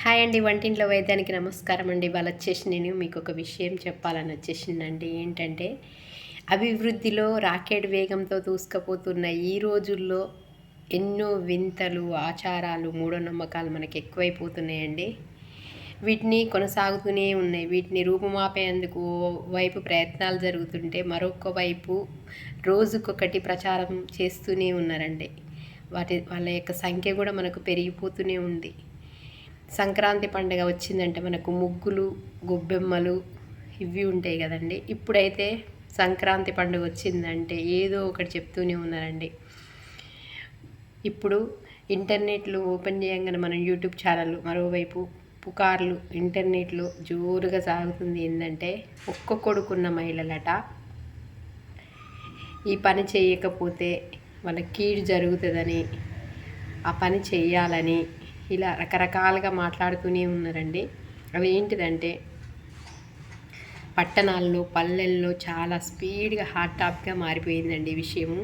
Hi అండి వంటింట్లో వైద్యానికి నమస్కారం అండి. వాళ్ళు వచ్చేసి నేను మీకు ఒక విషయం చెప్పాలని వచ్చేసిందండి. ఏంటంటే అభివృద్ధిలో రాకెట్ వేగంతో దూసుకుపోతున్న ఈ రోజుల్లో ఎన్నో వింతలు ఆచారాలు మూఢనమ్మకాలు మనకు ఎక్కువైపోతున్నాయండి. వీటిని కొనసాగుతూనే ఉన్నాయి. వీటిని రూపుమాపేందుకు వైపు ప్రయత్నాలు జరుగుతుంటే మరొక వైపు రోజుకొకటి ప్రచారం చేస్తూనే ఉన్నారండి. వాటి వాళ్ళ యొక్క సంఖ్య కూడా మనకు పెరిగిపోతూనే ఉంది. సంక్రాంతి పండుగ వచ్చిందంటే మనకు ముగ్గులు గొబ్బెమ్మలు ఇవి ఉంటాయి కదండి. ఇప్పుడైతే సంక్రాంతి పండుగ వచ్చిందంటే ఏదో ఒకటి చెప్తూనే ఉన్నారండి ఇప్పుడు ఇంటర్నెట్లు ఓపెన్ చేయగానే మనం యూట్యూబ్ ఛానల్ మరోవైపు పుకార్లు ఇంటర్నెట్లో జోరుగా సాగుతుంది ఏంటంటే ఒక్క కొడుకున్న మహిళలట ఈ పని చేయకపోతే వాళ్ళ కీడు జరుగుతుందని ఆ పని చేయాలని ఇలా రకరకాలుగా మాట్లాడుతూనే ఉన్నారండి. అవి ఏంటిదంటే పట్టణాల్లో పల్లెల్లో చాలా స్పీడ్గా హాట్ టాప్గా మారిపోయిందండి ఈ విషయము.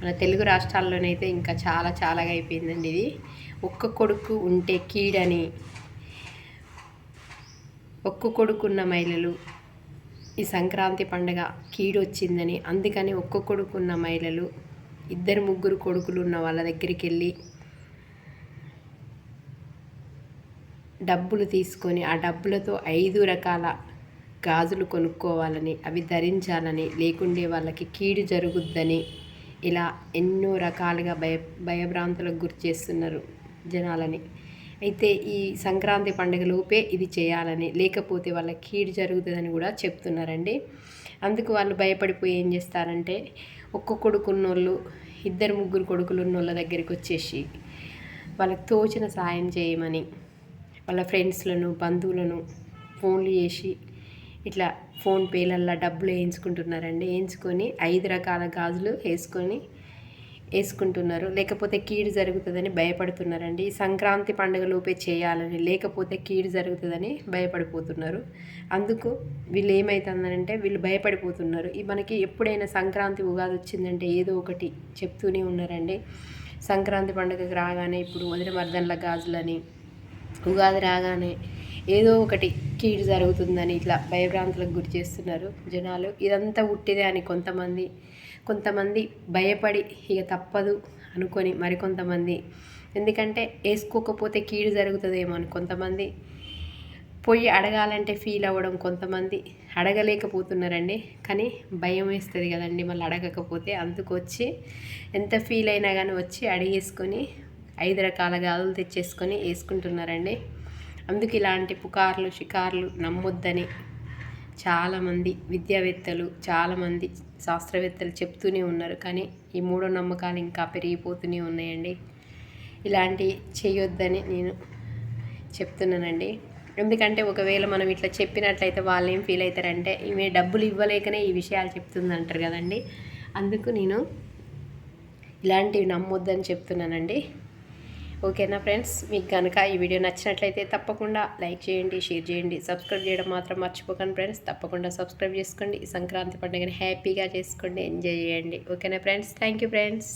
మన తెలుగు రాష్ట్రాల్లోనైతే ఇంకా చాలా చాలాగా అయిపోయిందండి ఇది. ఒక్క కొడుకు ఉంటే కీడని ఒక్క కొడుకున్న మహిళలు ఈ సంక్రాంతి పండగ కీడు వచ్చిందని అందుకని ఒక్క కొడుకున్న మహిళలు ఇద్దరు ముగ్గురు కొడుకులు ఉన్న వాళ్ళ దగ్గరికి వెళ్ళి డబ్బులు తీసుకొని ఆ డబ్బులతో ఐదు రకాల గాజులు కొనుక్కోవాలని అవి ధరించాలని లేకుండే వాళ్ళకి కీడు జరుగుద్దని ఇలా ఎన్నో రకాలుగా భయ భయభ్రాంతులకు గురి చేస్తున్నారు జనాలని. అయితే ఈ సంక్రాంతి పండుగలోపే ఇది చేయాలని లేకపోతే వాళ్ళ కీడు జరుగుతుందని కూడా చెప్తున్నారండి. అందుకు వాళ్ళు భయపడిపోయి ఏం చేస్తారంటే ఒక్క కొడుకున్నోళ్ళు ఇద్దరు ముగ్గురు కొడుకులు ఉన్నోళ్ళ దగ్గరికి వచ్చేసి వాళ్ళకి తోచిన సాయం చేయమని వాళ్ళ ఫ్రెండ్స్లను బంధువులను ఫోన్లు చేసి ఇట్లా ఫోన్పేలల్లో డబ్బులు వేయించుకుంటున్నారండి. వేయించుకొని ఐదు రకాల గాజులు వేసుకొని వేసుకుంటున్నారు. లేకపోతే కీడు జరుగుతుందని భయపడుతున్నారండి. సంక్రాంతి పండుగలోపే చేయాలని లేకపోతే కీడు జరుగుతుందని భయపడిపోతున్నారు. అందుకు వీళ్ళు ఏమవుతుందనంటే వీళ్ళు భయపడిపోతున్నారు. ఈ మనకి ఎప్పుడైనా సంక్రాంతి ఉగాది వచ్చిందంటే ఏదో ఒకటి చెప్తూనే ఉన్నారండి. సంక్రాంతి పండుగకు రాగానే ఇప్పుడు వదిన మర్దన్ల గాజులని ఉగాది రాగానే ఏదో ఒకటి కీడు జరుగుతుందని ఇట్లా భయభ్రాంతులకు గురి చేస్తున్నారు జనాలు. ఇదంతా ఉట్టిదే అని కొంతమంది కొంతమంది భయపడి ఇక తప్పదు అనుకొని మరికొంతమంది. ఎందుకంటే వేసుకోకపోతే కీడు జరుగుతుందేమో అని కొంతమంది పోయి అడగాలంటే ఫీల్ అవ్వడం కొంతమంది అడగలేకపోతున్నారండి. కానీ భయం వేస్తుంది కదండి మళ్ళీ అడగకపోతే అందుకు వచ్చి ఎంత ఫీల్ అయినా కానీ వచ్చి అడిగేసుకొని ఐదు రకాల గాజులు తెచ్చేసుకొని వేసుకుంటున్నారండి. అందుకు ఇలాంటి పుకార్లు షికార్లు నమ్మొద్దని చాలామంది విద్యావేత్తలు చాలామంది శాస్త్రవేత్తలు చెప్తూనే ఉన్నారు. కానీ ఈ మూఢ నమ్మకాలు ఇంకా పెరిగిపోతూనే ఉన్నాయండి. ఇలాంటి చేయొద్దని నేను చెప్తున్నానండి. ఎందుకంటే ఒకవేళ మనం ఇట్లా చెప్పినట్లయితే వాళ్ళు ఏం ఫీల్ అవుతారంటే ఈమె డబ్బులు ఇవ్వలేకనే ఈ విషయాలు చెప్తుంది అంటారు కదండి. అందుకు నేను ఇలాంటివి నమ్మొద్దని చెప్తున్నానండి. ఓకేనా ఫ్రెండ్స్? మీకు కనుక ఈ వీడియో నచ్చినట్లయితే తప్పకుండా లైక్ చేయండి షేర్ చేయండి సబ్స్క్రైబ్ చేయడం మాత్రం మర్చిపోకండి ఫ్రెండ్స్. తప్పకుండా సబ్స్క్రైబ్ చేసుకోండి. సంక్రాంతి పండుగని హ్యాపీగా చేసుకోండి. ఎంజాయ్ చేయండి. ఓకేనా ఫ్రెండ్స్? Thank you friends.